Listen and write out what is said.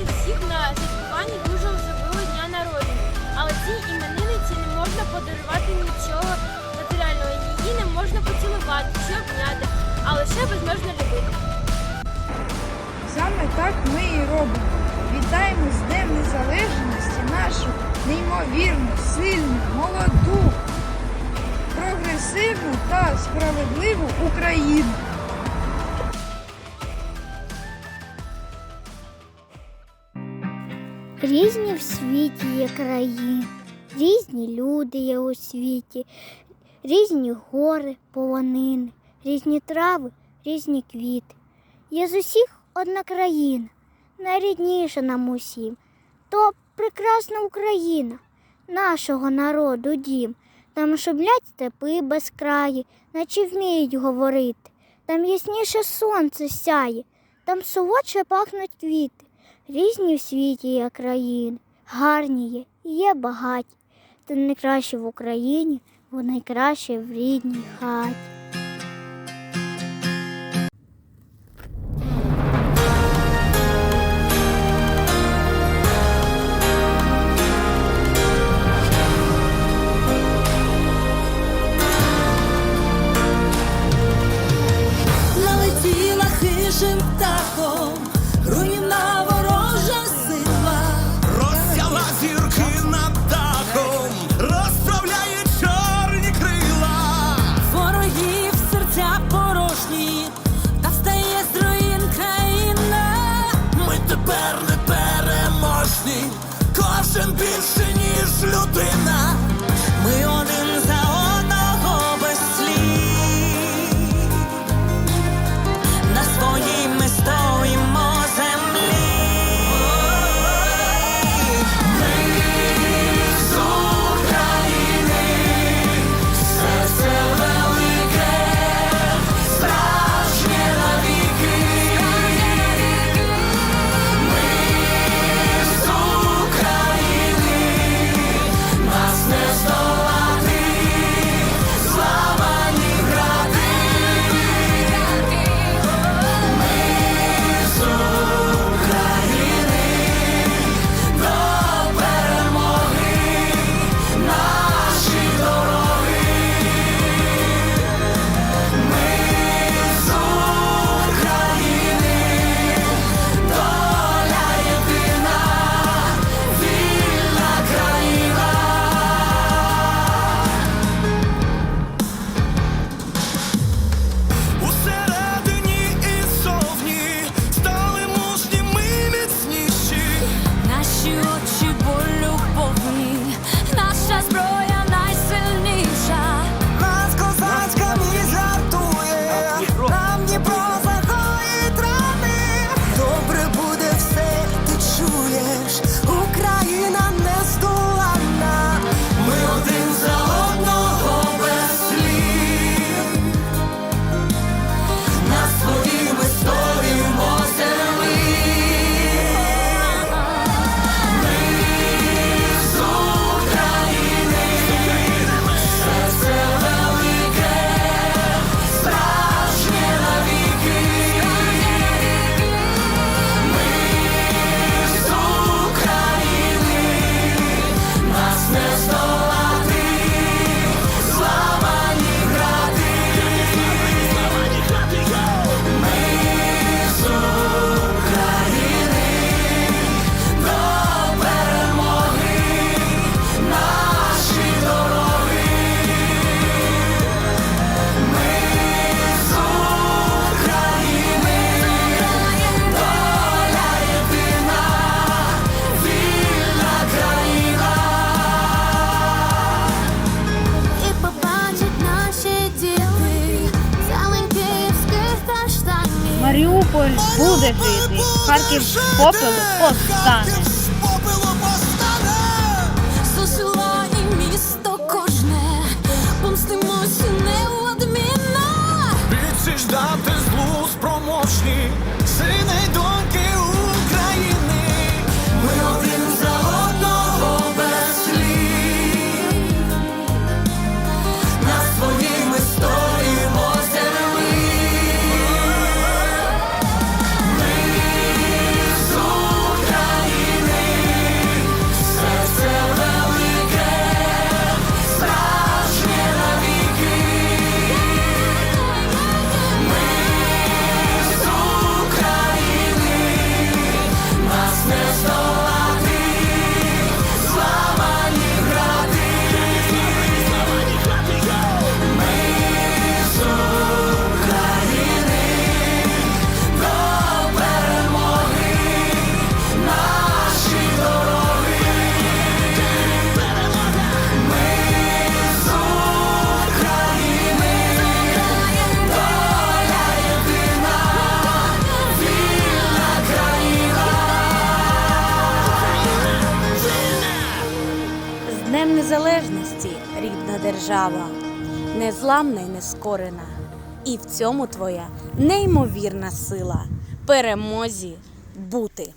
запросити всіх на святкування дуже особливого дня народження. Але цій іменинниці не можна подарувати нічого матеріального. Її не можна поцілувати чи обняти, а лише безмежно любити. Саме так ми і робимо. Вітаємо з Днем Незалежності нашу неймовірну, сильну, молоду, прогресивну та справедливу Україну. Різні в світі є країни, різні люди є у світі, різні гори, полонини, різні трави, різні квіти. Є з усіх одна країна, найрідніша нам усім. То прекрасна Україна, нашого народу дім. Там шублять степи безкраї, наче вміють говорити. Там ясніше сонце сяє, там солодше пахнуть квіти. Різні в світі є країни, гарні є, і є багаті. Та найкраще в Україні, бо найкраще в рідній хаті. Тепер не переможні, кожен більше, ніж людина. Ми один Маріуполь буде жити, Харків з попелу постане. Зусило місто кожне, помстимось неодмінно. Відсіч дати злу спроможні, сини й доньки рідна держава, незламна й нескорена. І в цьому твоя неймовірна сила перемозі бути.